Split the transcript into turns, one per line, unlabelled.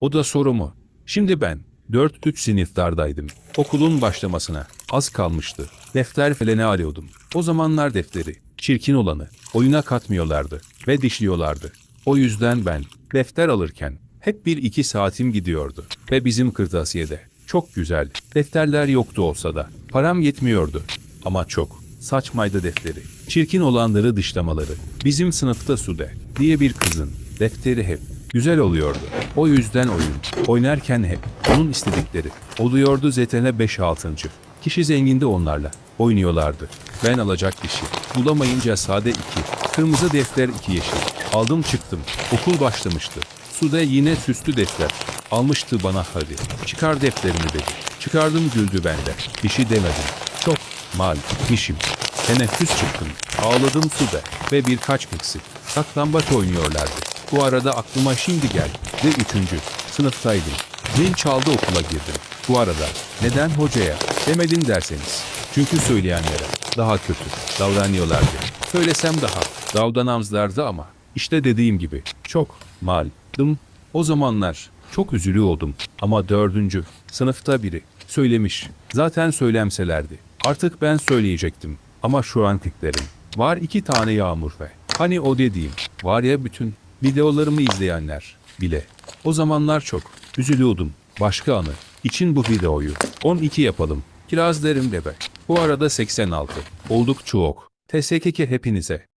O da soru mu? Şimdi ben 4-3 sınıflardaydım. Okulun başlamasına az kalmıştı. Defter felene arıyordum. O zamanlar defteri, çirkin olanı, oyuna katmıyorlardı ve dişliyorlardı. O yüzden ben defter alırken hep bir iki saatim gidiyordu. Ve bizim kırtasiyede çok güzel defterler yoktu olsa da param yetmiyordu. Ama çok saçmaydı defteri. Çirkin olanları dışlamaları. Bizim sınıfta Sude diye bir kızın defteri hep güzel oluyordu. O yüzden oyun oynarken hep onun istedikleri oluyordu ZTN 5-6. Kişi zengindi onlarla. Oynuyorlardı. Ben alacak şey. Bulamayınca sade iki. Kırmızı defter iki yeşil. Aldım çıktım. Okul başlamıştı. Sude yine süslü defter. Almıştı bana hadi. Çıkar defterini dedi. Çıkardım güldü bende. Bir şey demedim. Çok mal, işim. Teneffüs çıktım. Ağladım suda ve birkaç miksi. Saklambaç oynuyorlardı. Bu arada aklıma şimdi gel ve üçüncü sınıftaydım. Zil çaldı okula girdim. Bu arada neden hocaya demedim derseniz. Çünkü söyleyenlere daha kötü davranıyorlardı. Söylesem daha davranamazlardı ama işte dediğim gibi çok maldım. O zamanlar çok üzülüyordum ama dördüncü sınıfta biri söylemiş. Zaten söylemselerdi. Artık ben söyleyecektim. Ama şu an tıklarım. Var iki tane yağmur ve hani o dediğim var ya bütün videolarımı izleyenler bile. O zamanlar çok üzülüyordum. Başka anı için bu videoyu 12 yapalım. Kiraz derim bebe. Bu arada 86. Olduk çok. TSKK hepinize.